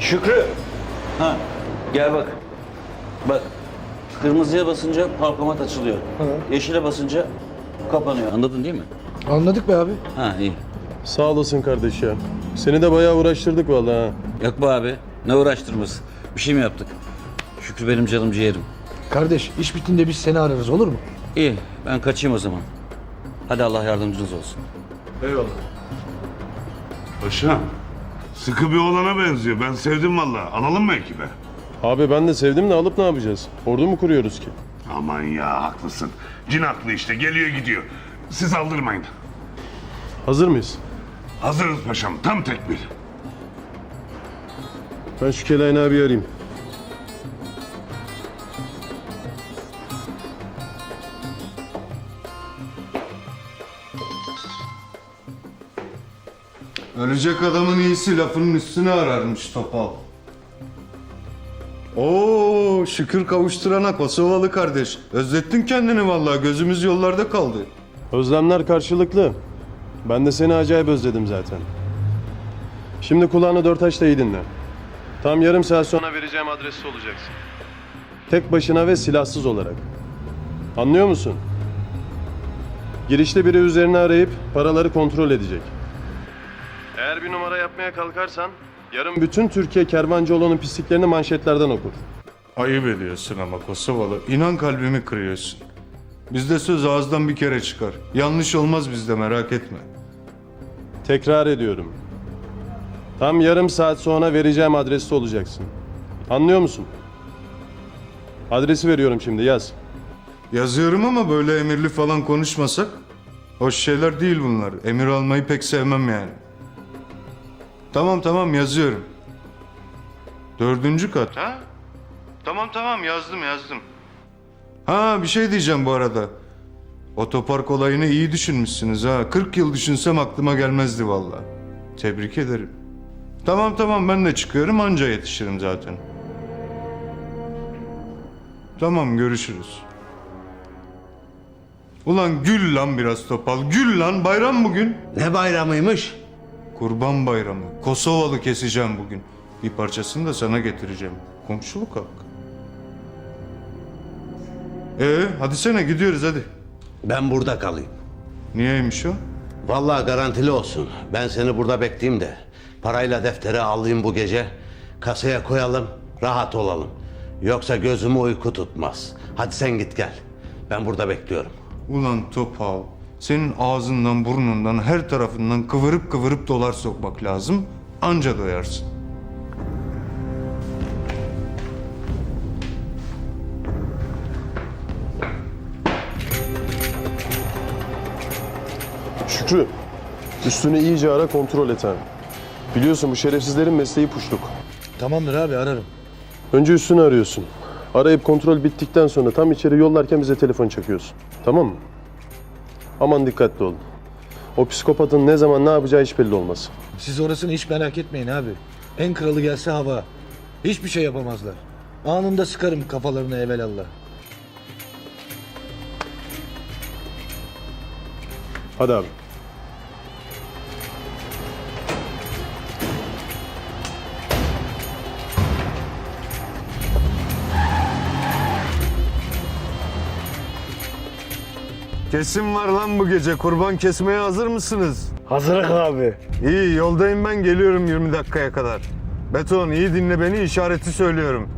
Şükrü. Ha, gel bak. Bak. Kırmızıya basınca parkomat açılıyor. Yeşile basınca kapanıyor. Anladın değil mi? Anladık be abi. Ha iyi. Sağ olasın kardeş ya. Seni de bayağı uğraştırdık vallahi ha. Yok be abi. Ne uğraştırması? Bir şey mi yaptık? Şükrü benim canım ciğerim. Kardeş iş bittiğinde biz seni ararız olur mu? İyi ben kaçayım o zaman. Hadi Allah yardımcınız olsun. Eyvallah. Paşam, sıkı bir oğlana benziyor. Ben sevdim valla. Alalım mı ekibe? Abi ben de sevdim de alıp ne yapacağız? Ordu mu kuruyoruz ki? Aman ya haklısın. Cin haklı işte. Geliyor gidiyor. Siz aldırmayın. Hazır mıyız? Hazırız paşam. Tam tekbir. Ben şu Kelayın abi arayayım. Ölecek adamın iyisi lafının üstüne ararmış topal. Oo şükür kavuşturana Kosovalı kardeş. Özlettin kendini vallahi gözümüz yollarda kaldı. Özlemler karşılıklı. Ben de seni acayip özledim zaten. Şimdi kulağını dört aç da iyi dinle. Tam yarım saat sonra vereceğim adreste olacaksın. Tek başına ve silahsız olarak. Anlıyor musun? Girişte biri üzerine arayıp paraları kontrol edecek. Eğer bir numara yapmaya kalkarsan yarın bütün Türkiye Kervancıoğlu'nun pisliklerini manşetlerden okur. Ayıp ediyorsun ama Kosovalı. İnan kalbimi kırıyorsun. Bizde söz ağızdan bir kere çıkar. Yanlış olmaz bizde merak etme. Tekrar ediyorum. Tam yarım saat sonra vereceğim adreste olacaksın. Anlıyor musun? Adresi veriyorum şimdi yaz. Yazıyorum ama böyle emirli falan konuşmasak. Hoş şeyler değil bunlar. Emir almayı pek sevmem yani. Tamam tamam yazıyorum. Dördüncü kat ha? Tamam tamam yazdım yazdım. Ha bir şey diyeceğim bu arada. Otopark olayını iyi düşünmüşsünüz ha. 40 yıl düşünsem aklıma gelmezdi vallahi. Tebrik ederim. Tamam tamam ben de çıkıyorum anca yetişirim zaten. Tamam görüşürüz. Ulan gül lan biraz topal. Gül lan bayram bugün. Ne bayramıymış? Kurban bayramı. Kosovalı keseceğim bugün. Bir parçasını da sana getireceğim. Komşuluk hakkı. Ee, hadi sene gidiyoruz hadi. Ben burada kalayım. Niyeymiş o? Vallahi garantili olsun. Ben seni burada bekleyeyim de parayla defteri alayım bu gece. Kasaya koyalım, rahat olalım. Yoksa gözümü uyku tutmaz. Hadi sen git gel. Ben burada bekliyorum. Ulan topal. Senin ağzından burnundan her tarafından kıvırıp kıvırıp dolar sokmak lazım. Anca doyarsın. Şükrü, üstünü iyice ara kontrol et ha. Biliyorsun bu şerefsizlerin mesleği puşluk. Tamamdır abi ararım. Önce üstünü arıyorsun. Arayıp kontrol bittikten sonra tam içeri yollarken bize telefon çakıyorsun. Tamam mı? Aman dikkatli olun. O psikopatın ne zaman ne yapacağı hiç belli olmaz. Siz orasını hiç merak etmeyin abi. En kralı gelse hava. Hiçbir şey yapamazlar. Anında sıkarım kafalarını evelallah. Hadi abi. Kesim var lan bu gece. Kurban kesmeye hazır mısınız? Hazırlık abi. İyi yoldayım ben geliyorum 20 dakikaya kadar. Beton iyi dinle beni işareti söylüyorum.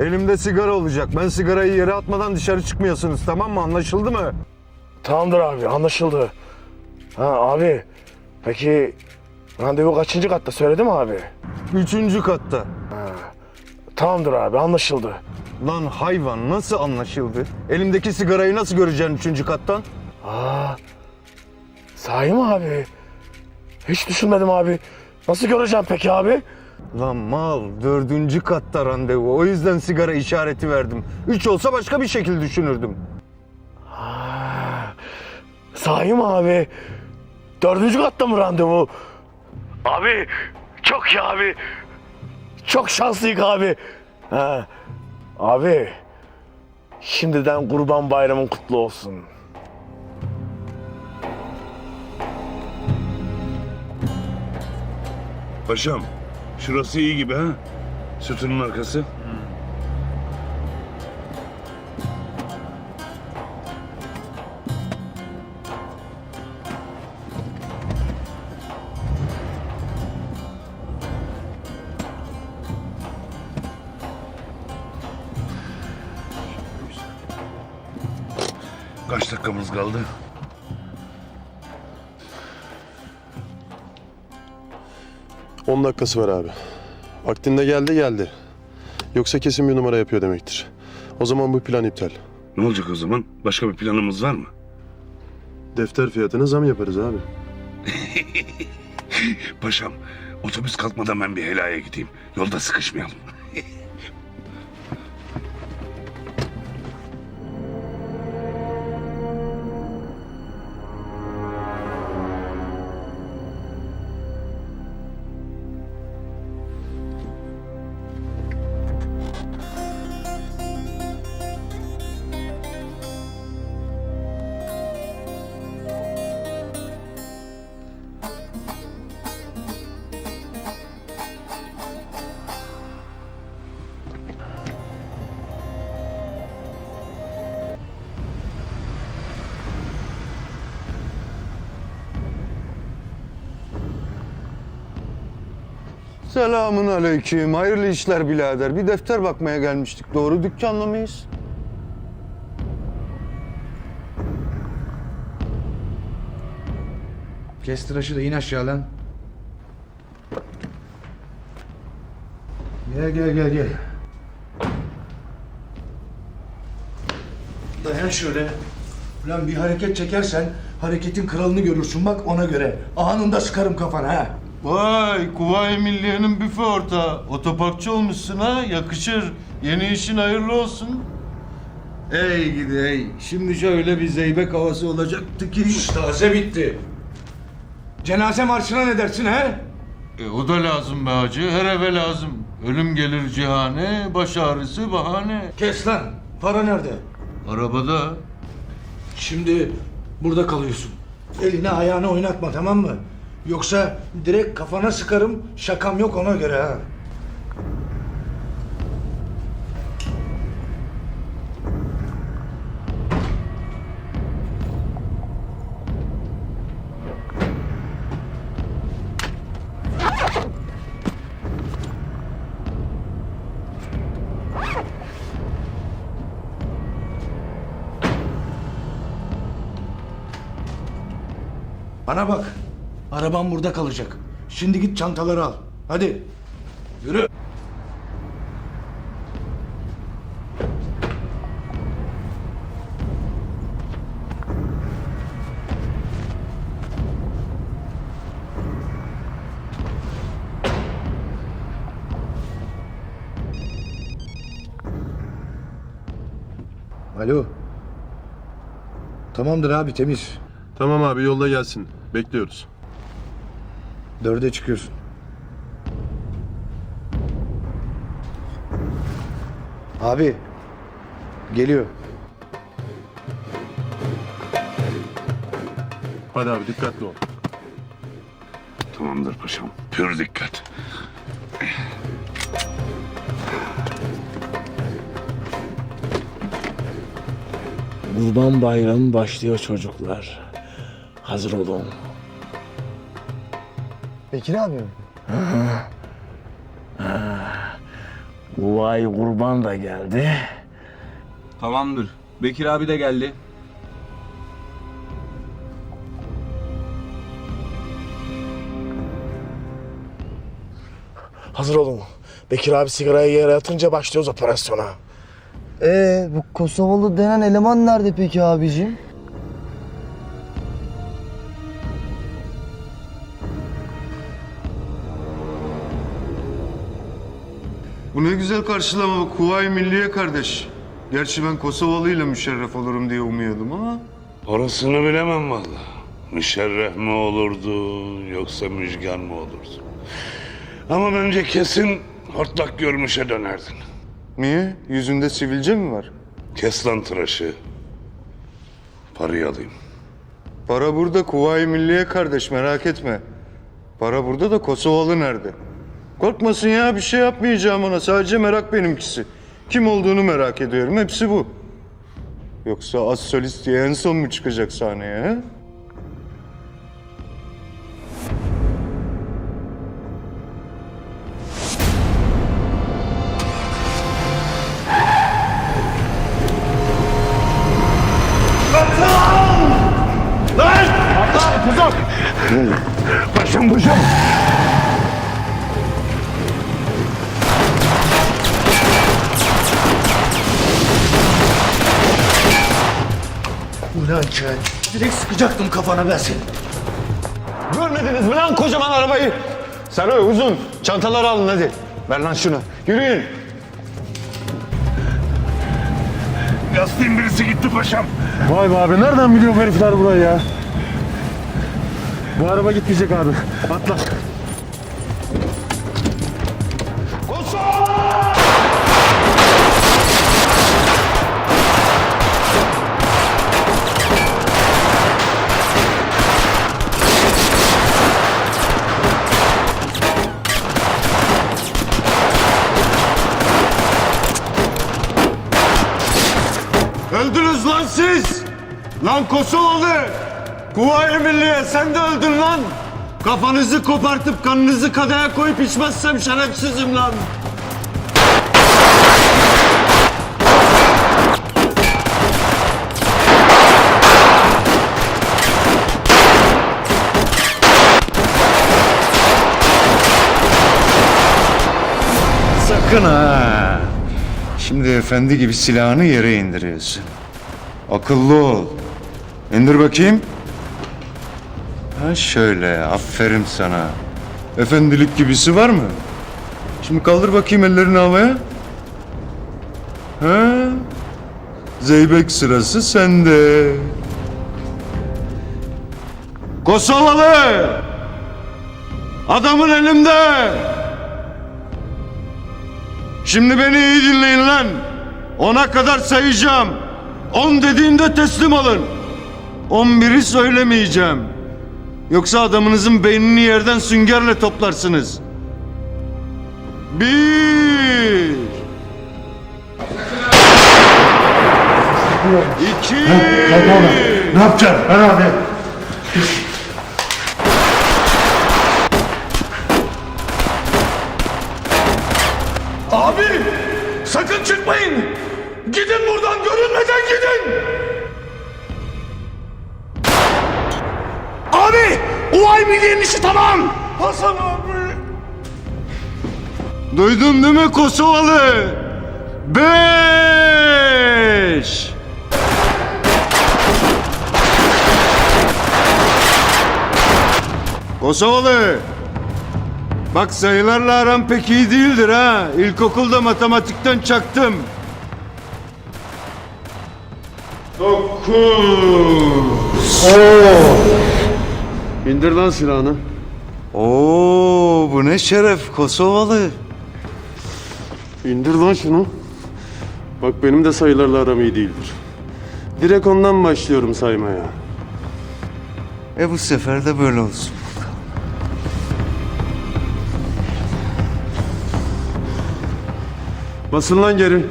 Elimde sigara olacak. Ben sigarayı yere atmadan dışarı çıkmıyorsunuz tamam mı? Anlaşıldı mı? Tamamdır abi anlaşıldı. Ha abi peki randevu kaçıncı katta söyledi mi abi? Üçüncü katta. Tamamdır abi anlaşıldı. Lan hayvan nasıl anlaşıldı? Elimdeki sigarayı nasıl göreceksin üçüncü kattan? Aa, sahi mi abi? Hiç düşünmedim abi. Nasıl göreceğim peki abi? Lan mal dördüncü katta randevu. O yüzden sigara işareti verdim. Üç olsa başka bir şekilde düşünürdüm. Sahi mi abi? Dördüncü katta mı randevu? Abi çok iyi abi. Çok şanslıyık abi. Ha, abi şimdiden kurban bayramın kutlu olsun. Paşam, Şurası iyi gibi ha? Sütunun arkası. Kaç dakikamız kaldı? On dakikası var abi. Vaktinde geldi geldi. Yoksa kesin bir numara yapıyor demektir. O zaman bu plan iptal. Ne olacak o zaman? Başka bir planımız var mı? Defter fiyatına zam yaparız abi. Paşam, otobüs kalkmadan ben bir helaya gideyim. Yolda sıkışmayalım. Selamun aleyküm. Hayırlı işler birader. Bir defter bakmaya gelmiştik. Doğru dükkanla mıyız? Kes tıraşı da in aşağı lan. Gel gel gel gel. Dayan şöyle. Ulan bir hareket çekersen hareketin kralını görürsün bak ona göre. Anında sıkarım kafana ha. Vay Kuvayi Milliye'nin büfe ortağı. Otoparkçı olmuşsun ha. Yakışır. Yeni işin hayırlı olsun. Ey gidi ey. Şimdi şöyle bir zeybek havası olacaktı ki. Taze bitti. Cenaze marşına ne dersin he? E, o da lazım be hacı. Her eve lazım. Ölüm gelir cihane, baş ağrısı bahane. Kes lan. Para nerede? Arabada. Şimdi burada kalıyorsun. Elini ayağını oynatma tamam mı? Yoksa direkt kafana sıkarım. Şakam yok ona göre ha. Bana bak. Arabam burada kalacak. Şimdi git çantaları al. Hadi. Yürü. Alo. Tamamdır abi temiz. Tamam abi yolda gelsin. Bekliyoruz. Dörde çıkıyorsun. Abi. Geliyor. Hadi abi dikkatli ol. Tamamdır paşam. Pür dikkat. Kurban bayramı başlıyor çocuklar. Hazır olun. Bekir abi mi? Vay kurban da geldi. Tamamdır. Bekir abi de geldi. Hazır olun. Bekir abi sigarayı yere atınca başlıyoruz operasyona. Ee, bu Kosovalı denen eleman nerede peki abicim? Güzel karşılama bu Kuvayi Milliye kardeş. Gerçi ben Kosovalıyla müşerref olurum diye umuyordum ama. Orasını bilemem vallahi. Müşerref mi olurdu yoksa müjgan mı olurdu? Ama bence kesin hortlak görmüşe dönerdin. Niye? Yüzünde sivilce mi var? Kes lan tıraşı. Parayı alayım. Para burada Kuvayi Milliye kardeş merak etme. Para burada da Kosovalı nerede? Korkmasın ya bir şey yapmayacağım ona. Sadece merak benimkisi. Kim olduğunu merak ediyorum. Hepsi bu. Yoksa az solist diye en son mu çıkacak sahneye? He? Kel. Direkt sıkacaktım kafana ben seni. Görmediniz mi lan kocaman arabayı? Sarı uzun çantaları alın hadi. Ver lan şunu. Yürüyün. Yaslayın birisi gitti paşam. Vay be abi nereden biliyor bu herifler burayı ya? Bu araba gitmeyecek abi. Atla. Kosovalı! Kuvayi Milliye sen de öldün lan! Kafanızı kopartıp kanınızı kadaya koyup içmezsem şerefsizim lan! Sakın ha! Şimdi efendi gibi silahını yere indiriyorsun. Akıllı ol. İndir bakayım. Ha şöyle, aferin sana. Efendilik gibisi var mı? Şimdi kaldır bakayım ellerini havaya. Ha? Zeybek sırası sende. Kosovalı! Adamın elimde! Şimdi beni iyi dinleyin lan. Ona kadar sayacağım. On dediğimde teslim olun. On biri söylemeyeceğim. Yoksa adamınızın beynini yerden süngerle toplarsınız. Bir. İki. Ne yapacaksın? Ver abi. Abi tamam. Hasan abi. Duydun değil mi Kosovalı? Beş. Kosovalı. Bak sayılarla aram pek iyi değildir ha. İlkokulda matematikten çaktım. Dokuz. İndir lan silahını. Oo, bu ne şeref Kosovalı. İndir lan şunu. Bak benim de sayılarla aram iyi değildir. Direkt ondan başlıyorum saymaya. E bu sefer de böyle olsun. Basın lan geri.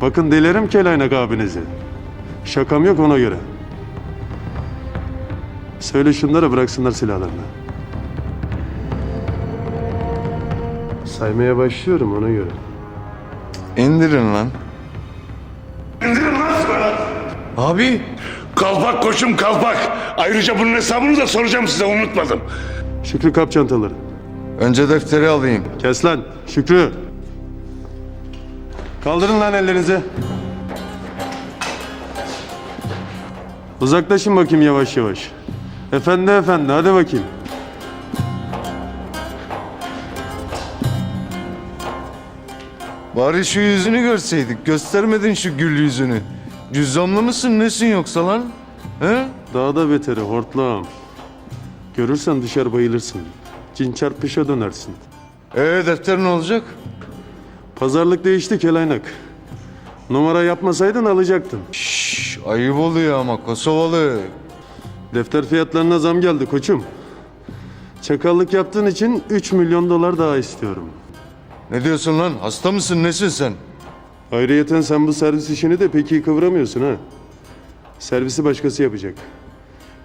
Bakın delerim kelaynak abinizi. Şakam yok ona göre. Söyle şunlara bıraksınlar silahlarını. Saymaya başlıyorum ona göre. İndirin lan. Abi. Kalpak koçum kalpak. Ayrıca bunun hesabını da soracağım size unutmadım. Şükrü kap çantaları. Önce defteri alayım. Kes lan Şükrü. Kaldırın lan ellerinizi. Uzaklaşın bakayım yavaş yavaş. Efendi efendi hadi bakayım. Bari şu yüzünü görseydik. Göstermedin şu gül yüzünü. Cüzdanlı mısın nesin yoksa lan? He? Daha da beteri hortlağım. Görürsen dışarı bayılırsın. Cin çarpışa dönersin. Ee defter ne olacak? Pazarlık değişti kelaynak. Numara yapmasaydın alacaktın. Şşş ayıp oluyor ama Kosovalı. Defter fiyatlarına zam geldi koçum. Çakallık yaptığın için 3 milyon dolar daha istiyorum. Ne diyorsun lan? Hasta mısın? Nesin sen? Ayrıyeten sen bu servis işini de pek iyi kıvıramıyorsun ha. Servisi başkası yapacak.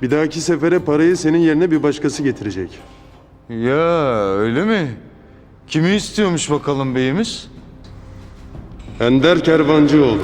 Bir dahaki sefere parayı senin yerine bir başkası getirecek. Ya öyle mi? Kimi istiyormuş bakalım beyimiz? Ender Kervancıoğlu.